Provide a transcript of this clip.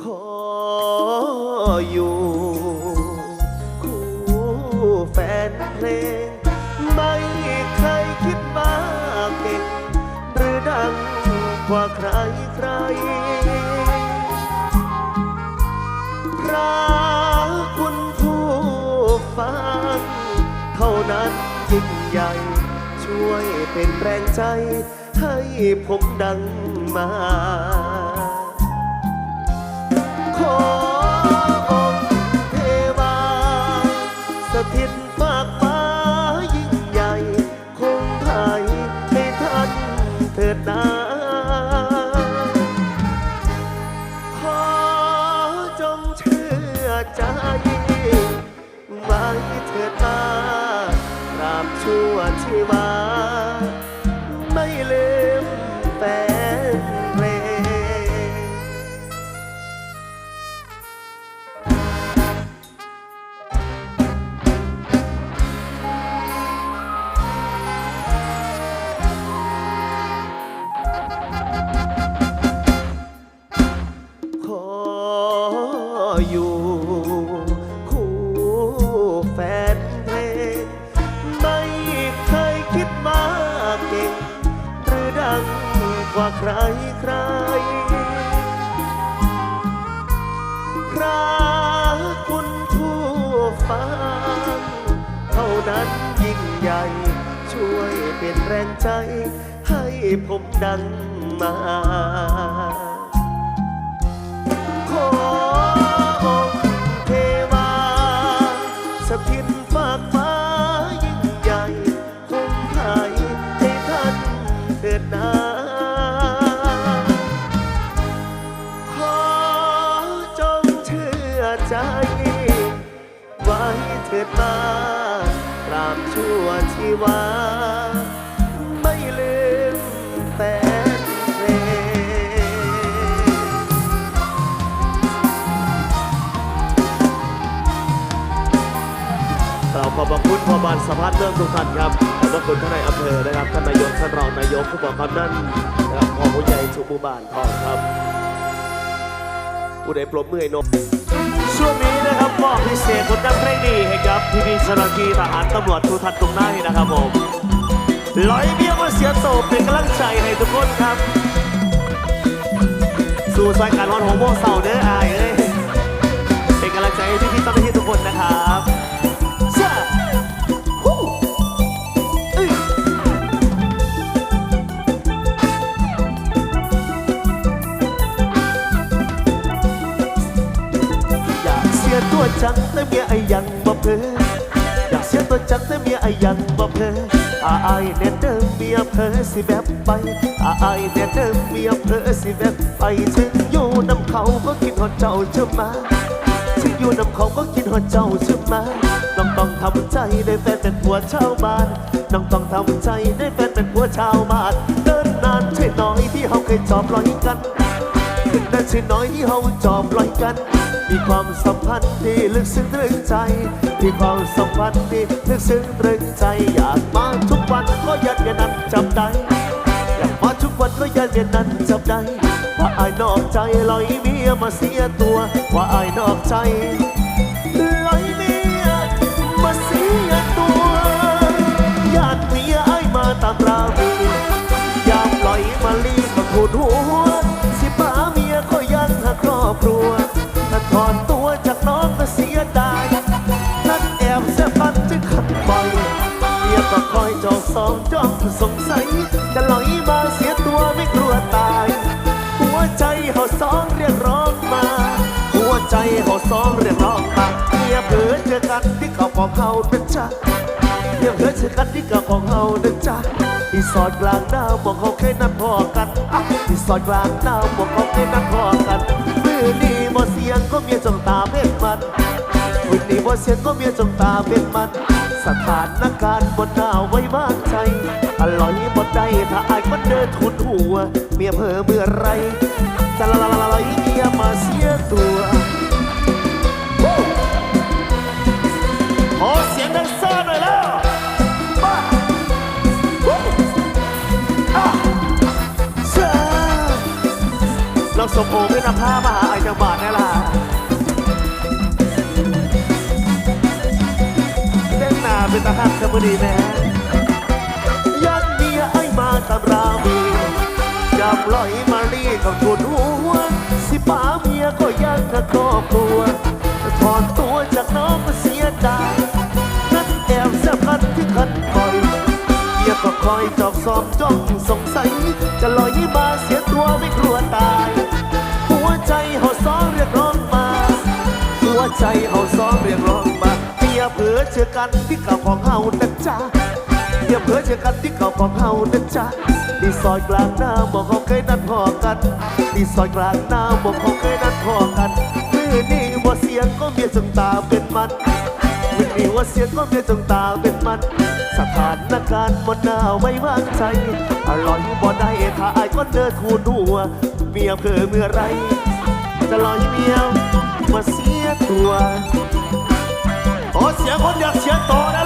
ขออยู่คู่แฟนเพลง ไม่เคยคิดมาเก่งหรือดังกว่าใครใครพระคุณผู้ฟังเท่านั้นยิ่งใหญ่ ช่วยเป็นแรงใจให้ผมดังมา ขอองเทวา สถิตฝากฟ้ายิ่งใหญ่คงไทยให้ท่านเถิดนาขอจงเชื่อใจไว้เถิดมา กว่าใครใครพระคุณผู้ฟังเท่านั้นยิ่งใหญ่ ช่วยเป็นแรงใจ ให้ผมดังมา ดมาตรามชั่วชีวา ไม่ลืมแฟนเพลงกล่าขอบพระคุณพอบานสะพานเมืองทุกท่านครับ ขอบพระคุณท่านนายอำเภอนะครับ ท่านนายก ท่านรองนายกผู้บอกคำนั้นนะครับพ่อผู้ใหญ่สุภูบานทองครับ ผู้ใดปรบมือให้นกช่วงนี้นะครับมอบ พี่พี่ๆเจ้าหน้าที่ทหารตำรวจทูทันตรงหน้านี้นะครับผมลอยเบี้ยมาเสียโตเป็นกำลังใจให้ทุกคนครับ สู่สายการวันของโมงเสาร์เด้ออายเอ้ยเป็นกำลังใจให้พี่พี่ๆเจ้าห จังแต่เมียไอ้ยังบ่เพออยากเสียตัวจังแต่เมียไอ้ยังบ่เพออาไอายแน่เดิมเมียเพอสิแบบไปอาไอายแน่เดิมเมียเพอสิแบบไปถึงอยู่น้ำเขาก็คิดหอดเจ้าเชื่อมาถึงอยู่น้ำเขาก็คิดหอดเจ้าเชื่อมาน้องต้องทำใจได้แฟนเป็นผัวชาวบ้านน้องต้องทำใจได้แฟนเป็นผัวชาวบ้านเดินนานใช่น้อยที่เขาเคยจอบลอยกันขึ้นนั้นสิน้อยที่เฮาจอบลอยกัน มีความสัมพันธ์ที่ลึกซึ้งตรึงใจ มีความสัมพันธ์ที่ลึกซึ้งตรึงใจ อยากมาทุกวันก็ยันยันนั้นจำได้อยากมาทุกวันก็ยันยันนั้นจำได้ว่าอายนอกใจลอยเมียมาเสียตัวว่าอายนอกใจลอยเมียมาเสียตัวญาติเมียอายมาตามราวียามลอยมาลีมาขูดหัวสิป้าเมียก็ยังหาครอบครัว คอยจองสองจ้องสงสัย จะลอยมาเสียตัวไม่กลัวตาย หัวใจเขาสองเรียกร้องมา หัวใจเขาสองเรียกร้องมาเมียเผลอเจอกันที่เขาของเขาเป็นจ้าเพียเพื่อเจอกันที่กับของเฮานะจ๊ะที่สอดกลางดาวบอกเขาเคยนัดพอกันที่สอดกลางดาวบอกเขาเคยนัดพอกันมือนี้บ่เสียงก็เมียจ้องตาเพ่งมันมือนี้บ่เสียงก็เมียจ้องตาเพ่งมัน สถานการณ์บนหน้าไว้วางใจอร่อยบ่ได้ถ้าอายมันเดินทุนหัว เมียเผลอเมื่อไรจะละละละละเมียมาเสียตัวขอเสียงดังซ่าหน่อยแล้วมาวู้อะเชิญเราส่งโอเป็นนำพามาหาไอ้จ้าจากบาทนี่ล่ะ หักขบดีแม่ยันเมียไอ้มาตำรามีจับลอยมาลีกับทุนหัว สิป้าเมียก็ยังกับครอบครัวถอนตัวจากน้องก็เสียดายนั่นแอบแซบกันที่คันคอยเมียก็คอยจอบสอบจ้องสงสัย จะลอยมาเสียตัวไม่กลัวตาย หัวใจเฮาซ้องเรียกร้องมา หัวใจเฮาซ้องเรียกร้อง อเจอกันที่เก่าของเฮานะจ๊ะเมียเผือเจอกันที่เก่าของเฮานะจ๊ะดีซอยกลางหน้าบอกเขาเคยนัดพอกันดีซอยกลางหน้าบอกเขาเคยนัดพอกันมือนี่ว่าเสียงก็เมียจงตาเป็นมันวันนี้ว่าเสียงก็เมียจงตาเป็นมัน สถานการณ์มันน่าไว้วางใจอร่อยบ่ได้ถ้าอายก็เดินทูนหัว เมียเพื่อเมื่อไร จะลอยเมียมาเสียตัว เสียงคนอยากเสียต่อนะ